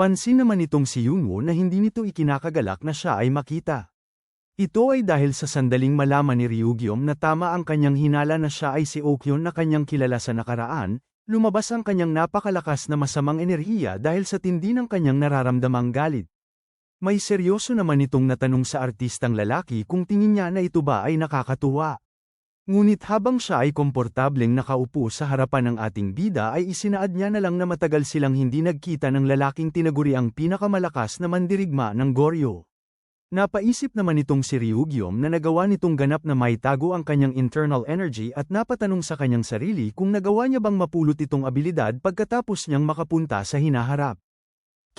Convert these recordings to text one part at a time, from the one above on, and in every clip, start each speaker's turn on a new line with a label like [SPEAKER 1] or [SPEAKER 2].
[SPEAKER 1] Pansin naman itong si Yunwo na hindi nito ikinakagalak na siya ay makita. Ito ay dahil sa sandaling malaman ni Ryugyom na tama ang kanyang hinala na siya ay si Okyon na kanyang kilala sa nakaraan, lumabas ang kanyang napakalakas na masamang enerhiya dahil sa tindi ng kanyang nararamdamang galit. May seryoso naman itong natanong sa artistang lalaki kung tingin niya na ito ba ay nakakatuwa. Ngunit habang siya ay komportableng nakaupo sa harapan ng ating bida ay isinaad niya na lang na matagal silang hindi nagkita ng lalaking tinaguri ang pinakamalakas na mandirigma ng Goryo. Napaisip naman itong si Ryugyom na nagawa nitong ganap na maitago ang kanyang internal energy at napatanong sa kanyang sarili kung nagawa niya bang mapulot itong abilidad pagkatapos niyang makapunta sa hinaharap.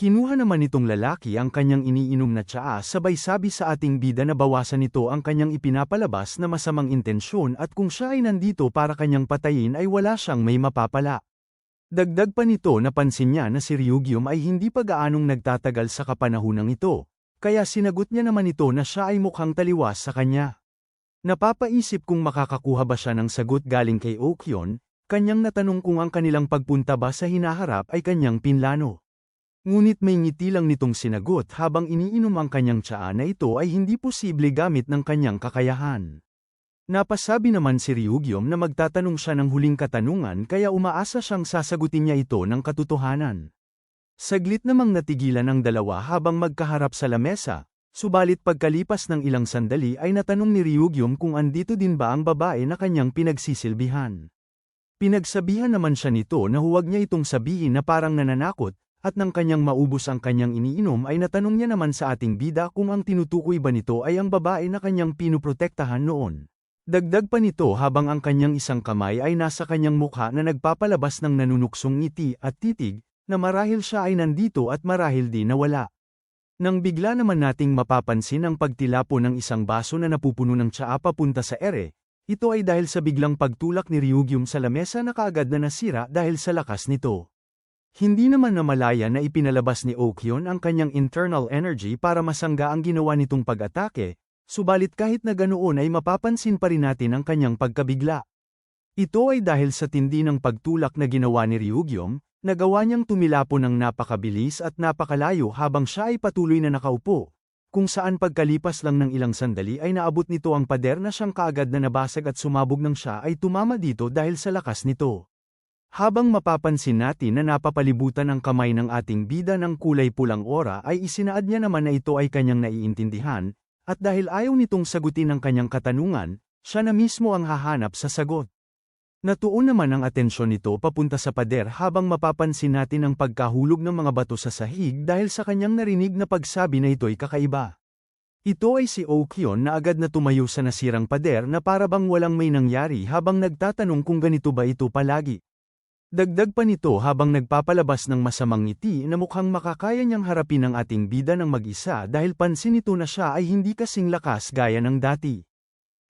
[SPEAKER 1] Kinuha naman itong lalaki ang kanyang iniinom na tsaa sabay sabi sa ating bida na bawasan nito ang kanyang ipinapalabas na masamang intensyon at kung siya ay nandito para kanyang patayin ay wala siyang may mapapala. Dagdag pa nito napansin niya na si Ryugyum ay hindi pa gaanong nagtatagal sa kapanahunang ito, kaya sinagot niya naman ito na siya ay mukhang taliwas sa kanya. Napapaisip kung makakakuha ba siya ng sagot galing kay Okyon, kanyang natanong kung ang kanilang pagpunta ba sa hinaharap ay kanyang pinlano. Ngunit may ngiti lang nitong sinagot habang iniinom ang kanyang tsaa na ito ay hindi posible gamit ng kanyang kakayahan. Napasabi naman si Ryugyom na magtatanong siya ng huling katanungan kaya umaasa siyang sasagutin niya ito ng katotohanan. Saglit namang natigilan ang dalawa habang magkaharap sa lamesa, subalit pagkalipas ng ilang sandali ay natanong ni Ryugyom kung andito din ba ang babae na kanyang pinagsisilbihan. Pinagsabihan naman siya nito na huwag niya itong sabihin na parang nananakot, at nang kanyang maubos ang kanyang iniinom ay natanong niya naman sa ating bida kung ang tinutukoy ba nito ay ang babae na kanyang pinuprotektahan noon. Dagdag pa nito habang ang kanyang isang kamay ay nasa kanyang mukha na nagpapalabas ng nanunuksong ngiti at titig, na marahil siya ay nandito at marahil di nawala. Nang bigla naman nating mapapansin ang pagtilapo ng isang baso na napupuno ng tsaa papunta sa ere, ito ay dahil sa biglang pagtulak ni Ryugyum sa lamesa na kaagad na nasira dahil sa lakas nito. Hindi naman namalaya na ipinalabas ni Okyon ang kanyang internal energy para masangga ang ginawa nitong pag-atake, subalit kahit na ganoon ay mapapansin pa rin natin ang kanyang pagkabigla. Ito ay dahil sa tindi ng pagtulak na ginawa ni Ryugyom, nagawa niyang tumilapo ng napakabilis at napakalayo habang siya ay patuloy na nakaupo, kung saan pagkalipas lang ng ilang sandali ay naabot nito ang pader na siyang kaagad na nabasag at sumabog ng siya ay tumama dito dahil sa lakas nito. Habang mapapansin natin na napapalibutan ang kamay ng ating bida ng kulay pulang ora ay isinaad niya naman na ito ay kanyang naiintindihan, at dahil ayaw nitong sagutin ang kanyang katanungan, siya na mismo ang hahanap sa sagot. Natuon naman ang atensyon nito papunta sa pader habang mapapansin natin ang pagkahulog ng mga bato sa sahig dahil sa kanyang narinig na pagsabi na ito'y kakaiba. Ito ay si Okyon na agad na tumayo sa nasirang pader na para bang walang may nangyari habang nagtatanong kung ganito ba ito palagi. Dagdag pa nito habang nagpapalabas ng masamang ngiti na mukhang makakaya niyang harapin ang ating bida ng mag-isa dahil pansin nito na siya ay hindi kasing lakas gaya ng dati.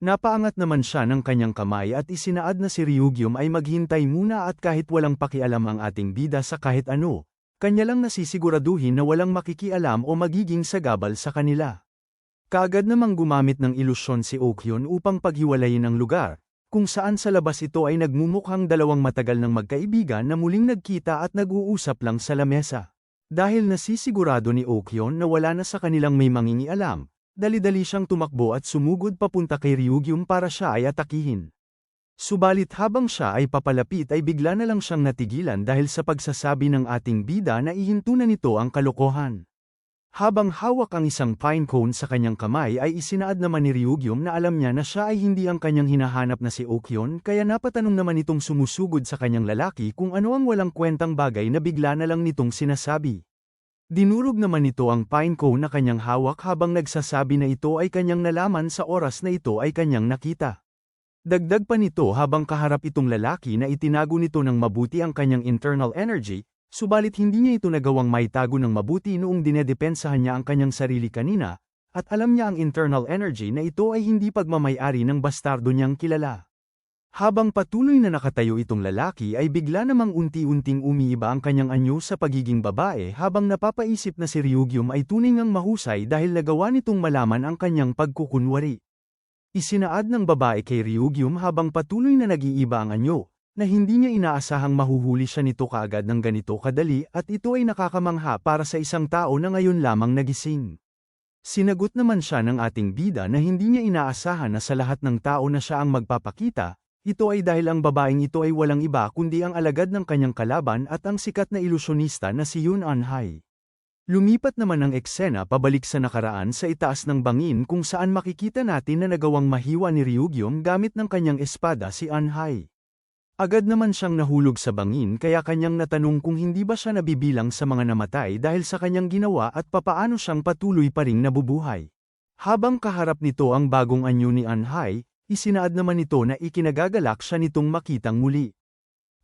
[SPEAKER 1] Napaangat naman siya ng kanyang kamay at isinaad na si Ryugyum ay maghintay muna at kahit walang pakialam ang ating bida sa kahit ano, kanya lang nasisiguraduhin na walang makikialam o magiging sagabal sa kanila. Kaagad namang gumamit ng ilusyon si Okyon upang paghiwalayin ang lugar, kung saan sa labas ito ay nagmumukhang dalawang matagal ng magkaibigan na muling nagkita at nag-uusap lang sa lamesa. Dahil nasisigurado ni Okyon na wala na sa kanilang may mangingialam, dali-dali siyang tumakbo at sumugod papunta kay Ryugyum para siya ay atakihin. Subalit habang siya ay papalapit ay bigla na lang siyang natigilan dahil sa pagsasabi ng ating bida na ihinto na nito ang kalokohan. Habang hawak ang isang pine cone sa kanyang kamay ay isinaad naman ni Ryugyum na alam niya na siya ay hindi ang kanyang hinahanap na si Okyon kaya napatanong naman itong sumusugod sa kanyang lalaki kung ano ang walang kwentang bagay na bigla na lang nitong sinasabi. Dinurog naman nito ang pine cone na kanyang hawak habang nagsasabi na ito ay kanyang nalaman sa oras na ito ay kanyang nakita. Dagdag pa nito habang kaharap itong lalaki na itinago nito ng mabuti ang kanyang internal energy, Subalit hindi niya ito nagawang maitago ng mabuti noong dinedepensahan niya ang kanyang sarili kanina, at alam niya ang internal energy na ito ay hindi pagmamayari ng bastardo niyang kilala. Habang patuloy na nakatayo itong lalaki ay bigla namang unti-unting umiiba ang kanyang anyo sa pagiging babae habang napapaisip na si Ryugyum ay tunay ngang mahusay dahil nagawa nitong malaman ang kanyang pagkukunwari. Isinaad ng babae kay Ryugyum habang patuloy na nag-iiba ang anyo, na hindi niya inaasahang mahuhuli siya nito kaagad ng ganito kadali at ito ay nakakamangha para sa isang tao na ngayon lamang nagising. Sinagot naman siya ng ating bida na hindi niya inaasahan na sa lahat ng tao na siya ang magpapakita, ito ay dahil ang babaeng ito ay walang iba kundi ang alagad ng kanyang kalaban at ang sikat na ilusyonista na si Yun Anhai. Lumipat naman ang eksena pabalik sa nakaraan sa itaas ng bangin kung saan makikita natin na nagawang mahiwa ni Ryugyong gamit ng kanyang espada si Anhai. Agad naman siyang nahulog sa bangin kaya kanyang natanong kung hindi ba siya nabibilang sa mga namatay dahil sa kanyang ginawa at papaano siyang patuloy pa ring nabubuhay. Habang kaharap nito ang bagong anyo ni Anhai, isinaad naman nito na ikinagagalak siya nitong makitang muli.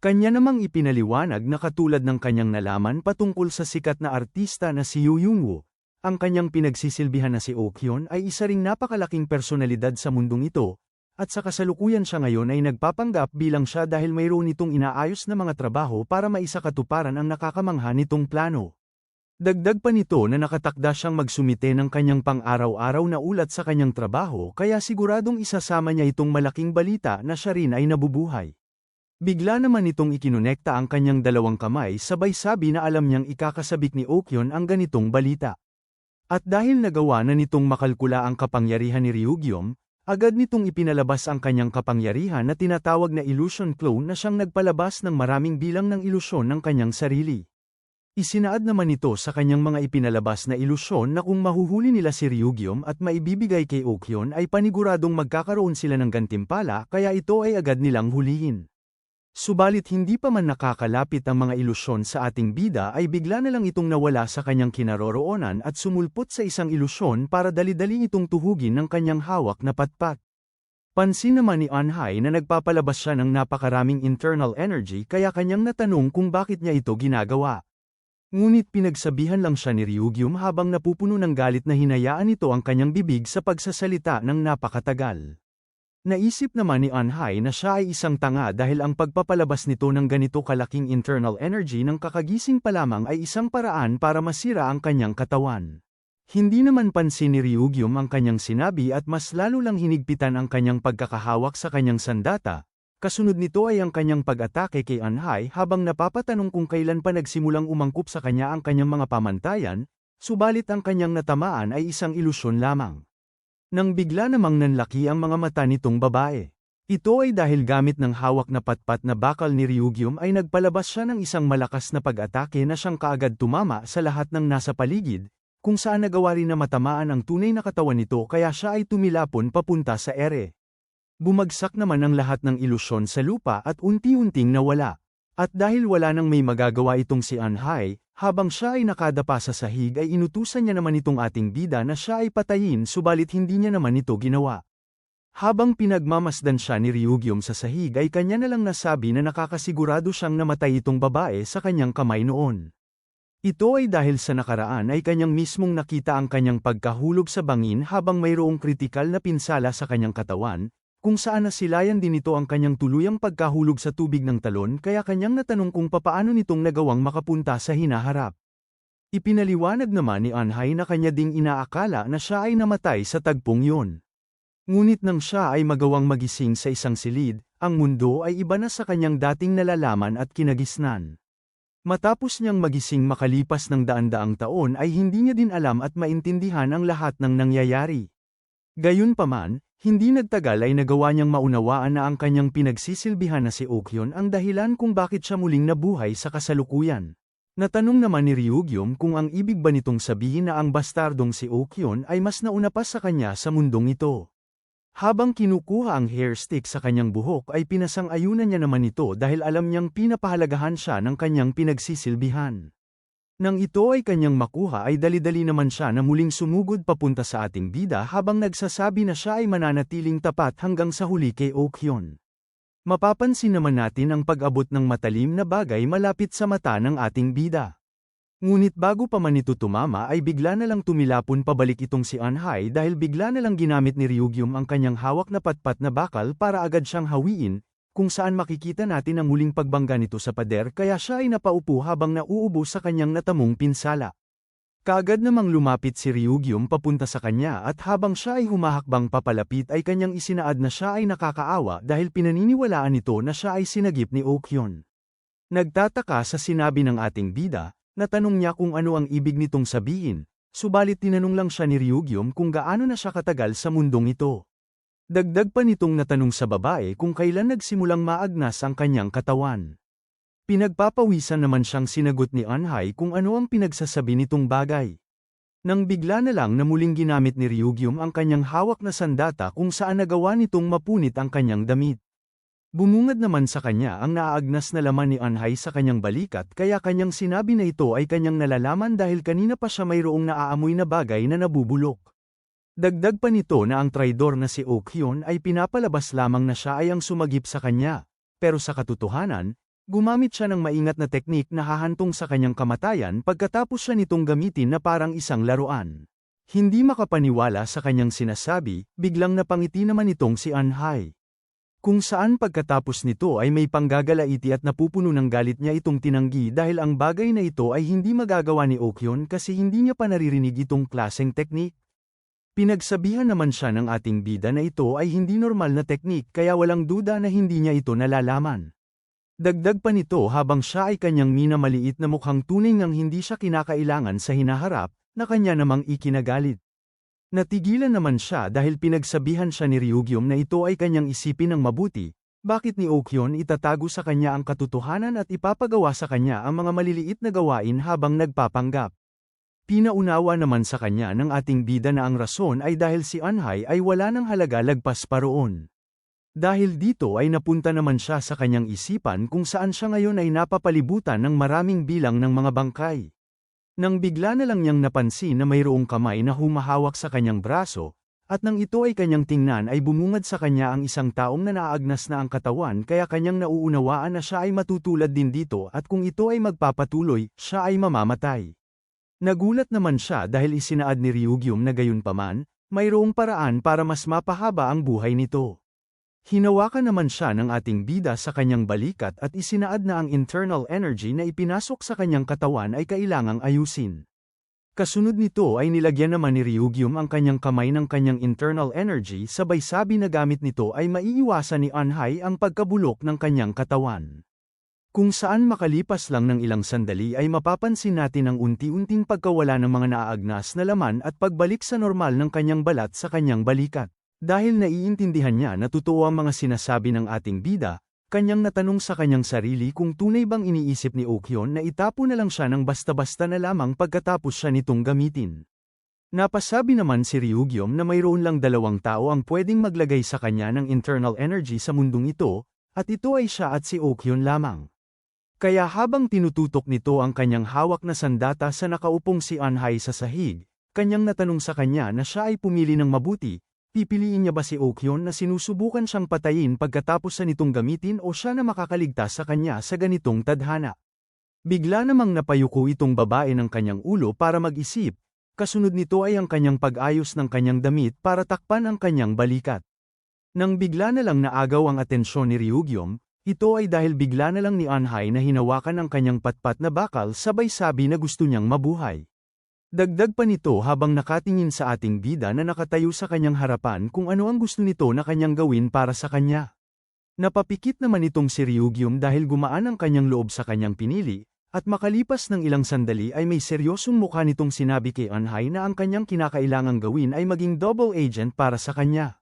[SPEAKER 1] Kanya namang ipinaliwanag na katulad ng kanyang nalaman patungkol sa sikat na artista na si Yu Yungwoo, ang kanyang pinagsisilbihan na si Okyon ay isa ring napakalaking personalidad sa mundong ito, at sa kasalukuyan siya ngayon ay nagpapanggap bilang siya dahil mayroon itong inaayos na mga trabaho para maisakatuparan ang nakakamangha nitong plano. Dagdag pa nito na nakatakda siyang magsumite ng kanyang pang-araw-araw na ulat sa kanyang trabaho kaya siguradong isasama niya itong malaking balita na siya rin ay nabubuhay. Bigla naman itong ikinonekta ang kanyang dalawang kamay sabay sabi na alam niyang ikakasabik ni Okyon ang ganitong balita. At dahil nagawa na nitong makalkula ang kapangyarihan ni Ryugyom, agad nitong ipinalabas ang kanyang kapangyarihan na tinatawag na illusion clone na siyang nagpalabas ng maraming bilang ng ilusyon ng kanyang sarili. Isinaad naman ito sa kanyang mga ipinalabas na ilusyon na kung mahuhuli nila si Ryugyom at maibibigay kay Okyon ay paniguradong magkakaroon sila ng gantimpala kaya ito ay agad nilang hulihin. Subalit hindi pa man nakakalapit ang mga ilusyon sa ating bida ay bigla na lang itong nawala sa kanyang kinaroroonan at sumulpot sa isang ilusyon para dali-dali itong tuhugin ng kanyang hawak na patpat. Pansin naman ni Anhai na nagpapalabas siya ng napakaraming internal energy kaya kanyang natanong kung bakit niya ito ginagawa. Ngunit pinagsabihan lang siya ni Ryugyum habang napupuno ng galit na hinayaan nito ang kanyang bibig sa pagsasalita ng napakatagal. Naisip naman ni Anhai na siya ay isang tanga dahil ang pagpapalabas nito ng ganito kalaking internal energy ng kakagising pa lamang ay isang paraan para masira ang kanyang katawan. Hindi naman pansin ni Ryugyum ang kanyang sinabi at mas lalo lang hinigpitan ang kanyang pagkakahawak sa kanyang sandata, Kasunod nito ay ang kanyang pag-atake kay Anhai habang napapatanong kung kailan pa nagsimulang umangkop sa kanya ang kanyang mga pamantayan, subalit ang kanyang natamaan ay isang ilusyon lamang. Nang bigla namang nanlaki ang mga mata nitong babae. Ito ay dahil gamit ng hawak na patpat na bakal ni Ryugyum ay nagpalabas siya ng isang malakas na pag-atake na siyang kaagad tumama sa lahat ng nasa paligid, kung saan nagawa rin na matamaan ang tunay na katawan nito kaya siya ay tumilapon papunta sa ere. Bumagsak naman ang lahat ng ilusyon sa lupa at unti-unting nawala. At dahil wala nang may magagawa itong si Anhai, habang siya ay nakadapa sa sahig ay inutusan niya naman itong ating bida na siya ay patayin subalit hindi niya naman ito ginawa. Habang pinagmamasdan siya ni Ryugyum sa sahig ay kanya na lang nasabi na nakakasigurado siyang namatay itong babae sa kanyang kamay noon. Ito ay dahil sa nakaraan ay kanyang mismong nakita ang kanyang pagkahulog sa bangin habang mayroong kritikal na pinsala sa kanyang katawan, kung saan nasilayan din ito ang kanyang tuluyang pagkahulog sa tubig ng talon kaya kanyang natanong kung papaano nitong nagawang makapunta sa hinaharap. Ipinaliwanag naman ni Anhai na kanya ding inaakala na siya ay namatay sa tagpong yun. Ngunit nang siya ay magawang magising sa isang silid, ang mundo ay iba na sa kanyang dating nalalaman at kinagisnan. Matapos niyang magising makalipas ng daan-daang taon ay hindi niya din alam at maintindihan ang lahat ng nangyayari. Gayunpaman, hindi nagtagal ay nagawa niyang maunawaan na ang kanyang pinagsisilbihan na si Okyon ang dahilan kung bakit siya muling nabuhay sa kasalukuyan. Natanong naman ni Ryugyum kung ang ibig ba nitong sabihin na ang bastardong si Okyon ay mas nauna pa sa kanya sa mundong ito. Habang kinukuha ang hair stick sa kanyang buhok ay pinasang-ayunan niya naman ito dahil alam niyang pinapahalagahan siya ng kanyang pinagsisilbihan. Nang ito ay kanyang makuha ay dali-dali naman siya na muling sumugod papunta sa ating bida habang nagsasabi na siya ay mananatiling tapat hanggang sa huli kay Okyon. Mapapansin naman natin ang pag-abot ng matalim na bagay malapit sa mata ng ating bida. Ngunit bago pa man ito tumama ay bigla na lang tumilapon pabalik itong si Anhai dahil bigla na lang ginamit ni Ryugyum ang kanyang hawak na patpat na bakal para agad siyang hawiin, kung saan makikita natin ang muling pagbangga nito sa pader kaya siya ay napaupo habang nauubo sa kanyang natamong pinsala. Kaagad namang lumapit si Ryugyum papunta sa kanya at habang siya ay humahakbang papalapit ay kanyang isinaad na siya ay nakakaawa dahil pinaniniwalaan nito na siya ay sinagip ni Okyon. Nagtataka sa sinabi ng ating bida, natanong niya kung ano ang ibig nitong sabihin, subalit tinanong lang siya ni Ryugyum kung gaano na siya katagal sa mundong ito. Dagdag pa nitong natanong sa babae kung kailan nagsimulang maagnas ang kanyang katawan. Pinagpapawisan naman siyang sinagot ni Anhai kung ano ang pinagsasabi nitong bagay. Nang bigla na lang na muling ginamit ni Ryugyum ang kanyang hawak na sandata kung saan nagawa nitong mapunit ang kanyang damit. Bumungad naman sa kanya ang naaagnas na laman ni Anhai sa kanyang balikat kaya kanyang sinabi na ito ay kanyang nalalaman dahil kanina pa siya mayroong naaamoy na bagay na nabubulok. Dagdag pa nito na ang traidor na si Okhyun ay pinapalabas lamang na siya ay ang sumagip sa kanya, pero sa katotohanan, Gumamit siya ng maingat na teknik na hahantong sa kanyang kamatayan pagkatapos siya nitong gamitin na parang isang laruan. Hindi makapaniwala sa kanyang sinasabi, biglang napangiti naman itong si Anhai. Kung saan pagkatapos nito ay may panggagalaiti at napupuno ng galit niya itong tinanggi dahil ang bagay na ito ay hindi magagawa ni Okyon kasi hindi niya pa naririnig itong klaseng teknik. Pinagsabihan naman siya ng ating bida na ito ay hindi normal na teknik kaya walang duda na hindi niya ito nalalaman. Dagdag pa nito habang siya ay kanyang minamaliit na mukhang tunay ngang hindi siya kinakailangan sa hinaharap, na kanya namang ikinagalit. Natigilan naman siya dahil pinagsabihan siya ni Ryugyum na ito ay kanyang isipin ng mabuti, bakit ni Okyon itatago sa kanya ang katotohanan at ipapagawa sa kanya ang mga maliliit na gawain habang nagpapanggap. Pinaunawa naman sa kanya ng ating bida na ang rason ay dahil si Anhai ay wala ng halaga lagpas pa roon. Dahil dito ay napunta naman siya sa kanyang isipan kung saan siya ngayon ay napapalibutan ng maraming bilang ng mga bangkay. Nang bigla na lang niyang napansin na mayroong kamay na humahawak sa kanyang braso, at nang ito ay kanyang tingnan ay bumungad sa kanya ang isang taong na naagnas na ang katawan kaya kanyang nauunawaan na siya ay matutulad din dito at kung ito ay magpapatuloy, siya ay mamamatay. Nagulat naman siya dahil isinaad ni Ryugyum na gayon paman, mayroong paraan para mas mapahaba ang buhay nito. Hinawakan naman siya ng ating bida sa kanyang balikat at isinaad na ang internal energy na ipinasok sa kanyang katawan ay kailangang ayusin. Kasunod nito ay nilagyan naman ni Ryugyum ang kanyang kamay ng kanyang internal energy sabay sabi na gamit nito ay maiiwasan ni Anhai ang pagkabulok ng kanyang katawan. Kung saan makalipas lang ng ilang sandali ay mapapansin natin ang unti-unting pagkawala ng mga naaagnas na laman at pagbalik sa normal ng kanyang balat sa kanyang balikat. Dahil naiintindihan niya na totoo ang mga sinasabi ng ating bida, kanyang natanong sa kanyang sarili kung tunay bang iniisip ni Okyon na itapo na lang siya ng basta-basta na lamang pagkatapos siya nitong gamitin. Napasabi naman si Ryugyom na mayroon lang dalawang tao ang pwedeng maglagay sa kanya ng internal energy sa mundong ito, at ito ay siya at si Okyon lamang. Kaya habang tinututok nito ang kanyang hawak na sandata sa nakaupong si Anhai sa sahig, kanyang natanong sa kanya na siya ay pumili ng mabuti, Pipiliin niya ba si Okyon na sinusubukan siyang patayin pagkatapos sa nitong gamitin o siya na makakaligtas sa kanya sa ganitong tadhana? Bigla namang napayuko itong babae ng kanyang ulo para mag-isip, kasunod nito ay ang kanyang pag-ayos ng kanyang damit para takpan ang kanyang balikat. Nang bigla na lang naagaw ang atensyon ni Ryugyom, ito ay dahil bigla na lang ni Anhai na hinawakan ang kanyang patpat na bakal sabay sabi na gusto niyang mabuhay. Dagdag pa nito habang nakatingin sa ating bida na nakatayo sa kanyang harapan kung ano ang gusto nito na kanyang gawin para sa kanya. Napapikit naman itong si Ryugyum dahil gumaan ang kanyang loob sa kanyang pinili, at makalipas ng ilang sandali ay may seryosong mukha nitong sinabi kay Anhai na ang kanyang kinakailangang gawin ay maging double agent para sa kanya.